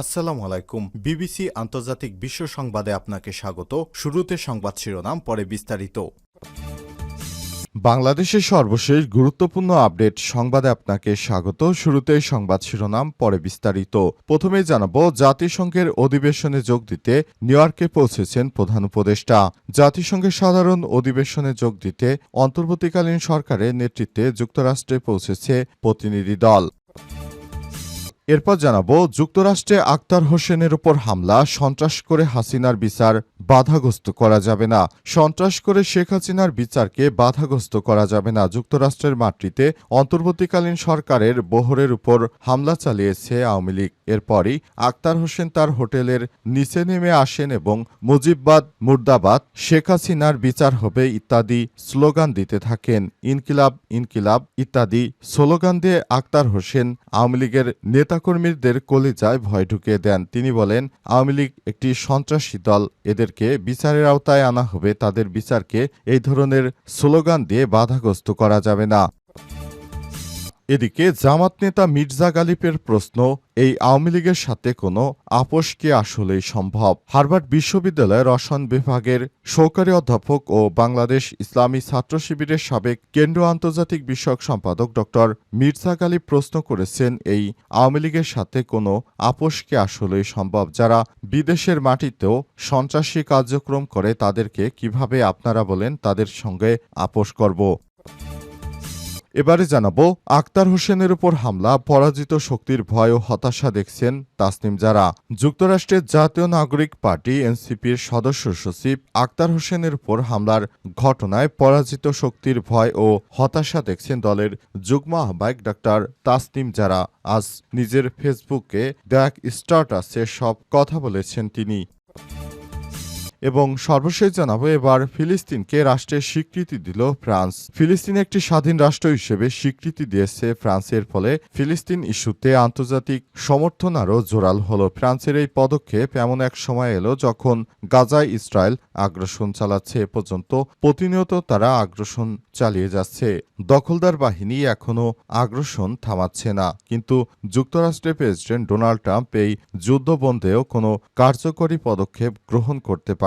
আসসালামু আলাইকুম। বিবিসি আন্তর্জাতিক বিশ্ব সংবাদে আপনাকে স্বাগত। শুরুতে সংবাদ শিরোনাম, পরে বিস্তারিত। বাংলাদেশের সর্বশেষ গুরুত্বপূর্ণ আপডেট সংবাদে আপনাকে স্বাগত। শুরুতে সংবাদ শিরোনাম, পরে বিস্তারিত। প্রথমেই জানাব, জাতিসংঘের অধিবেশনে যোগ দিতে নিউ ইয়র্কে পৌঁছেছেন প্রধান উপদেষ্টা। জাতিসংঘের সাধারণ অধিবেশনে যোগ দিতে অন্তর্বর্তীকালীন সরকারের নেতৃত্বে যুক্তরাষ্ট্রে পৌঁছেছে প্রতিনিধি দল। এরপর জানাব, যুক্তরাষ্ট্রে আক্তার হোসেনের উপর হামলা, সন্ত্রাস করে হাসিনার বিচার, বাধাগ্রস্ত করা যাবে না। সন্ত্রাস করে শেখ হাসিনার বিচারকে বাধাগ্রস্ত করা যাবে না। যুক্তরাষ্ট্রের মাটিতে অন্তর্বর্তীকালীন সরকারের বহরের উপর হামলা চালিয়েছে আওয়ামী লীগ। এরপরই আক্তার হোসেন তার হোটেলের নিচে নেমে আসেন এবং মুজিববাদ, মুর্দাবাদ, শেখ হাসিনার বিচার হবে ইত্যাদি স্লোগান দিতে থাকেন। ইনকিলাব ইনকিলাব ইত্যাদি স্লোগান দিয়ে আক্তার হোসেন আওয়ামী লীগের নেতাকর্মীদের কলিজায় ভয় ঢুকিয়ে দেন। তিনি বলেন, আওয়ামী লীগ একটি সন্ত্রাসী দল। এদেরকে বিচারের আওতায় আনা হবে। তাদের বিচারকে এই ধরনের স্লোগান দিয়ে বাধাগ্রস্ত করা যাবে না। এদিকে জামাত নেতা মির্জা গালিবের প্রশ্ন, এই আওয়ামী লীগের সাথে কোনো আপোষ কি আসলেই সম্ভব? হার্ভার্ড বিশ্ববিদ্যালয়ের রসায়ন বিভাগের সহকারী অধ্যাপক ও বাংলাদেশ ইসলামী ছাত্র শিবিরের সাবেক কেন্দ্রীয় আন্তর্জাতিক বিষয়ক সম্পাদক ড. মির্জা গালিব প্রশ্ন করেছেন, এই আওয়ামী লীগের সাথে কোনো আপোষ কি আসলেই সম্ভব? যারা বিদেশের মাটিতেও সন্ত্রাসী কার্যক্রম করে, তাদেরকে কীভাবে আপনারা বলেন তাদের সঙ্গে আপোষ করব? এবারে জানাব আক্তার হোসেনের উপর হামলা, পরাজিত শক্তির ভয় ও হতাশা দেখছেন তাসনিম যারা যুক্তরাষ্ট্রের জাতীয় নাগরিক পার্টি এনসিপির সদস্য সচিব আক্তার হোসেনের উপর হামলার ঘটনায় পরাজিত শক্তির ভয় ও হতাশা দেখছেন দলের যুগ্ম আহ্বায়ক ডাক্তার তাসনিম যারা আজ নিজের ফেসবুকে দেখ স্টার্টাসে সব কথা বলেছেন তিনি। এবং সর্বশেষ জানাব, এবার ফিলিস্তিনকে রাষ্ট্রের স্বীকৃতি দিল ফ্রান্স। ফিলিস্তিন একটি স্বাধীন রাষ্ট্র হিসেবে স্বীকৃতি দিয়েছে ফ্রান্সের ফলে ফিলিস্তিন ইস্যুতে আন্তর্জাতিক সমর্থন আরও জোরাল হল। ফ্রান্সের এই পদক্ষেপ এমন এক সময় এলো যখন গাজায় ইসরায়েল আগ্রাসন চালাচ্ছে। এ পর্যন্ত প্রতিনিয়ত তারা আগ্রাসন চালিয়ে যাচ্ছে। দখলদার বাহিনী এখনও আগ্রাসন থামাচ্ছে না। কিন্তু যুক্তরাষ্ট্রের প্রেসিডেন্ট ডোনাল্ড ট্রাম্প এই যুদ্ধবন্ধেও কোনো কার্যকরী পদক্ষেপ গ্রহণ করতে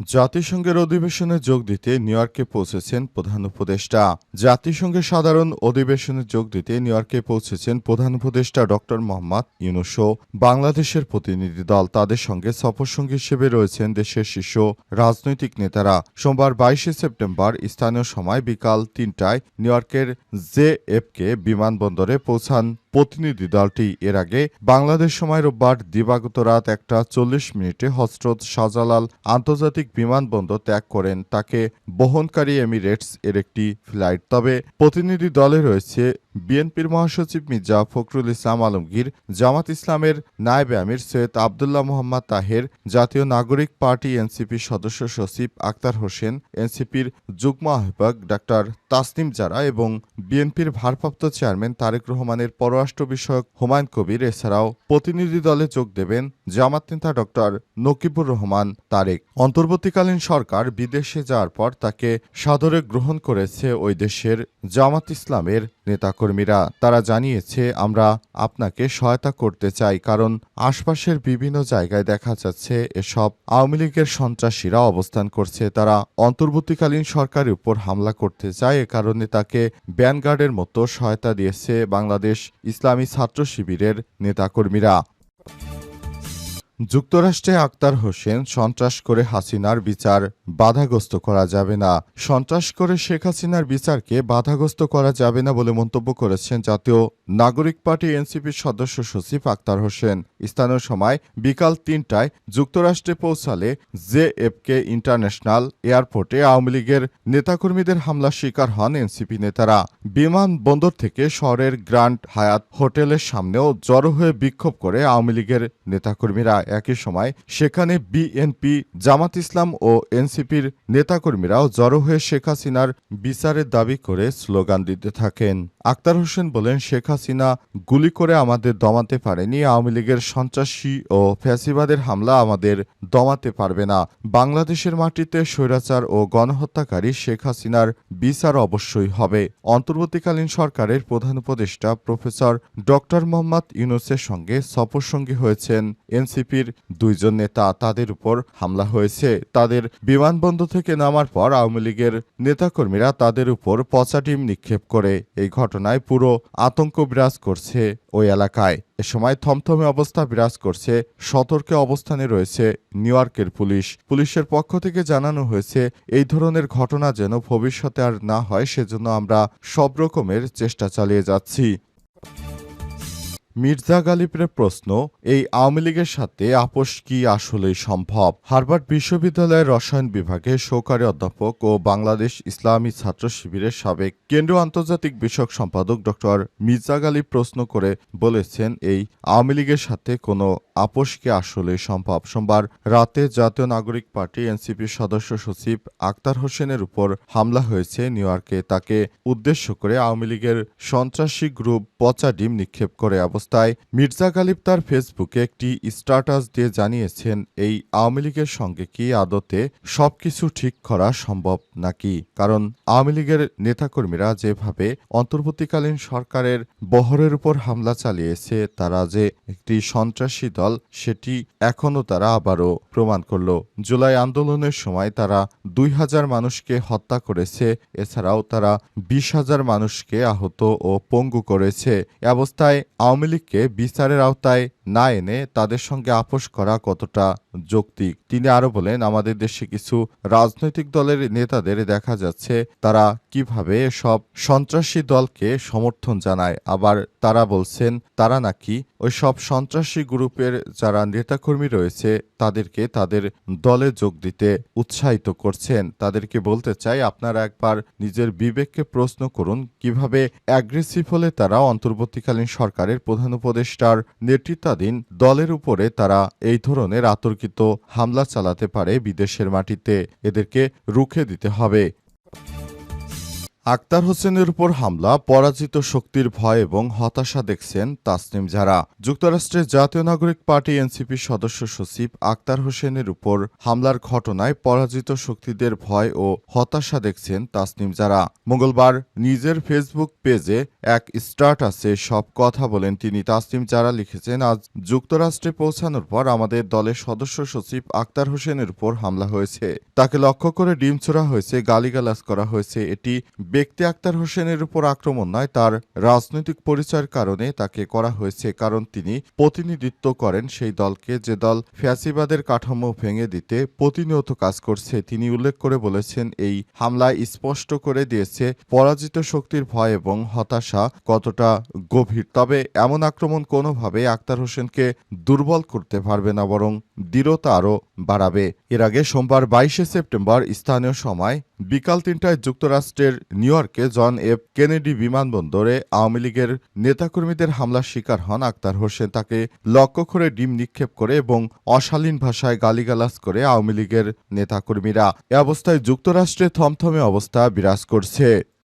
জাতিসংঘের অধিবেশনে যোগ দিতে নিউ ইয়র্কে পৌঁছেছেন প্রধান উপদেষ্টা। জাতিসংঘের সাধারণ অধিবেশনে যোগ দিতে নিউ ইয়র্কে পৌঁছেছেন প্রধান উপদেষ্টা ডক্টর মোহাম্মদ ইউনুসো বাংলাদেশের প্রতিনিধি দল। তাদের সঙ্গে সফরসঙ্গী হিসেবে রয়েছেন দেশের শীর্ষ রাজনৈতিক নেতারা। সোমবার বাইশে সেপ্টেম্বর স্থানীয় সময় বিকাল তিনটায় নিউ ইয়র্কের জে এফকে বিমানবন্দরে পৌঁছান প্রতিনিধি দলটি এর আগে বাংলাদেশ সময় রোববার দিবাগত রাত একটা চল্লিশ মিনিটে হজরত শাহজালাল আন্তর্জাতিক বিমানবন্দর ত্যাগ করেন। তাকে বহনকারী এমিরেটস এর একটি ফ্লাইট। তবে প্রতিনিধি দলে রয়েছে বিএনপির মহাসচিব মির্জা ফখরুল ইসলাম আলমগীর, জামাত ইসলামের নায়েব আমির সৈয়দ আবদুল্লাহ মোহাম্মদ তাহের, জাতীয় নাগরিক পার্টি এনসিপির সদস্য সচিব আক্তার হোসেন, এনসিপির যুগ্ম আহ্বায়ক ডাক্তার তাসনিম জারা এবং বিএনপির ভারপ্রাপ্ত চেয়ারম্যান তারেক রহমানের পররাষ্ট্র বিষয়ক হুমায়ুন কবির, এছাড়াও প্রতিনিধি দলে যোগ দেবেন জামাত নেতা ডক্টর নকিবুর রহমান তারেক। অন্তর্বর্তীকালীন সরকার বিদেশে যাওয়ার পর তাকে সাদরে গ্রহণ করেছে ওই দেশের জামাত ইসলামের নেতাকর্মীরা, তারা জানিয়েছে, আমরা আপনাকে সহায়তা করতে চাই, কারণ আশপাশের বিভিন্ন জায়গায় দেখা যাচ্ছে এসব আওয়ামী লীগের সন্ত্রাসীরা অবস্থান করছে। তারা অন্তর্বর্তীকালীন সরকারের উপর হামলা করতে চায়, এ কারণে তাকে ব্যানগার্ডের মতো সহায়তা দিয়েছে বাংলাদেশ ইসলামী ছাত্র শিবিরের নেতাকর্মীরা। যুক্তরাষ্ট্রে আক্তার হোসেন, সন্ত্রাস করে হাসিনার বিচার, বাধাগ্রস্ত করা যাবে না। সন্ত্রাস করে শেখ হাসিনার বিচারকে বাধাগ্রস্ত করা যাবে না বলে মন্তব্য করেছেন জাতীয় নাগরিক পার্টি এনসিপির সদস্য সচিব আক্তার হোসেন। স্থানীয় সময় বিকাল তিনটায় যুক্তরাষ্ট্রে পৌঁছালে জেএফকে ইন্টারন্যাশনাল এয়ারপোর্টে আওয়ামী লীগের নেতাকর্মীদের হামলার শিকার হন এনসিপি নেতারা। বিমান বন্দর থেকে শহরের গ্র্যান্ড হায়াত হোটেলের সামনেও জড়ো হয়ে বিক্ষোভ করে আওয়ামী লীগের নেতাকর্মীরা। একই সময় সেখানে বিএনপি, জামাত ইসলাম ও এনসিপির নেতাকর্মীরাও জড়ো হয়ে শেখ হাসিনার বিচারের দাবি করে স্লোগান দিতে থাকেন। আক্তার হোসেন বলেন, শেখ হাসিনা গুলি করে আমাদের দমাতে পারেনি, আওয়ামী লীগের সন্ত্রাসী ও ফ্যাসিবাদের হামলা আমাদের দমাতে পারবে না। বাংলাদেশের মাটিতে স্বৈরাচার ও গণহত্যাকারী শেখ হাসিনার বিচার অবশ্যই হবে। অন্তর্বর্তীকালীন সরকারের প্রধান উপদেষ্টা প্রফেসর ড মোহাম্মদ ইউনুসের সঙ্গে সফরসঙ্গী হয়েছেন এনসিপির দুইজন নেতা তাদের উপর হামলা হয়েছে। তাদের বিমানবন্দর থেকে নামার পর আওয়ামী লীগের নেতাকর্মীরা তাদের উপর পচা ডিম নিক্ষেপ করে এই ঘটনায় পুরো আতঙ্ক বিরাজ করছে ওই এলাকায়। এ সময় থমথমে অবস্থা বিরাজ করছে, সতর্কে অবস্থানে রয়েছে নিউ ইয়র্কের পুলিশ। পুলিশের পক্ষ থেকে জানানো হয়েছে, এই ধরনের ঘটনা যেন ভবিষ্যতে আর না হয়, সেজন্য আমরা সব রকমের চেষ্টা চালিয়ে যাচ্ছি। মির্জা গালিবের প্রশ্ন, এই আওয়ামী লীগের সাথে আপোষ কি আসলেই সম্ভব? হার্ভার্ড বিশ্ববিদ্যালয়ের রসায়ন বিভাগে সহকারী অধ্যাপক ও বাংলাদেশ ইসলামী ছাত্র শিবিরের সাবেক কেন্দ্রীয় আন্তর্জাতিক বিষয়ক সম্পাদক ডক্টর মির্জা গালিব প্রশ্ন করে বলেছেন, এই আওয়ামী লীগের সাথে কোনো আপোষ কি আসলে সম্ভব। সোমবার রাতে জাতীয় নাগরিক পার্টি এনসিপির সদস্য সচিব আক্তার হোসেনের উপর হামলা হয়েছে নিউ ইয়র্কে। তাকে উদ্দেশ্য করে আওয়ামী লীগের সন্ত্রাসী গ্রুপ পচা ডিম নিক্ষেপ করে অবস্থায় মির্জা গালিব তার ফেসবুকে একটি স্ট্যাটাস দিয়ে জানিয়েছেন, এই আওয়ামী লীগের সঙ্গে কি আদতে সবকিছু ঠিক করা সম্ভব নাকি? কারণ আওয়ামী লীগের নেতাকর্মীরা যেভাবে অন্তর্বর্তীকালীন সরকারের বহরের উপর হামলা চালিয়েছে, তারা যে একটি সন্ত্রাসী দল সেটি এখনও তারা আবারও প্রমাণ করল। জুলাই আন্দোলনের সময় তারা দুই হাজার মানুষকে হত্যা করেছে, এছাড়াও তারা বিশ হাজার মানুষকে আহত ও পঙ্গু করেছে। অবস্থায় আওয়ামী লীগকে বিচারের আওতায় না এনে তাদের সঙ্গে আপোষ করা কতটা যৌক্তিক? তিনি আরও বলেন, আমাদের দেশে কিছু রাজনৈতিক দলের নেতাদের দেখা যাচ্ছে তারা কীভাবে সব সন্ত্রাসী দলকে সমর্থন জানায়। আবার তারা বলছেন, তারা নাকি ওই সব সন্ত্রাসী গ্রুপের যারা নেতাকর্মী রয়েছে, তাদেরকে তাদের দলে যোগ দিতে উৎসাহিত করছেন। তাদেরকে বলতে চাই, আপনারা একবার নিজের বিবেককে প্রশ্ন করুন, কীভাবে অ্যাগ্রেসিভ হলে তারা অন্তর্বর্তীকালীন সরকারের প্রধান উপদেষ্টার নেতৃত্বাধীন দলের উপরে তারা এই ধরনের আতর্কিত হামলা চালাতে পারে বিদেশের মাটিতে। এদেরকে রুখে দিতে হবে। আক্তার হোসেনের উপর হামলা, পরাজিত শক্তির ভয় এবং হতাশা দেখছেন তাসনিম যারা যুক্তরাষ্ট্রের জাতীয় নাগরিক পার্টি এনসিপির সদস্য সচিব আক্তার হোসেনের উপর হামলার ঘটনায় পরাজিত শক্তিদের ভয় ও হতাশা দেখছেন তাসনিম যারা মঙ্গলবার নিজের ফেসবুক পেজে এক স্ট্যাটাসে সব কথা বলেন তিনি। তাসনিম যারা লিখেছেন, আজ যুক্তরাষ্ট্রে পৌঁছানোর পর আমাদের দলের সদস্য সচিব আক্তার হোসেনের উপর হামলা হয়েছে। তাকে লক্ষ্য করে ডিম ছোড়া হয়েছে, গালিগালাজ করা হয়েছে। এটি ব্যক্তি আক্তার হোসেনের উপর আক্রমণ নয়, তার রাজনৈতিক পরিচয়ের কারণে তাকে করা হয়েছে, কারণ তিনি প্রতিনিধিত্ব করেন সেই দলকে। যে দল ফ্যাসিবাদের কাঠামো ভেঙে দিতে প্রতিনিয়ত কাজ করছে, তিনি উল্লেখ করে বলেছেন, এই হামলায় স্পষ্ট করে দিয়েছে পরাজিত শক্তির ভয় এবং হতাশা কতটা গভীর। তবে এমন আক্রমণ কোনোভাবে আক্তার হোসেনকে দুর্বল করতে পারবে না, বরং দৃঢ়তা আরও বাড়াবে। এর আগে সোমবার বাইশে সেপ্টেম্বর স্থানীয় সময় বিকাল তিনটায় যুক্তরাষ্ট্রের নিউ ইয়র্কে জন এফ কেনেডি বিমানবন্দরে আওয়ামী লীগের নেতাকর্মীদের হামলার শিকার হন আক্তার হোসেন। তাকে লক্ষ্য করে ডিম নিক্ষেপ করে এবং অশালীন ভাষায় গালিগালাজ করে আওয়ামী লীগের নেতাকর্মীরা। এ অবস্থায় যুক্তরাষ্ট্রে থমথমে অবস্থা বিরাজ করছে।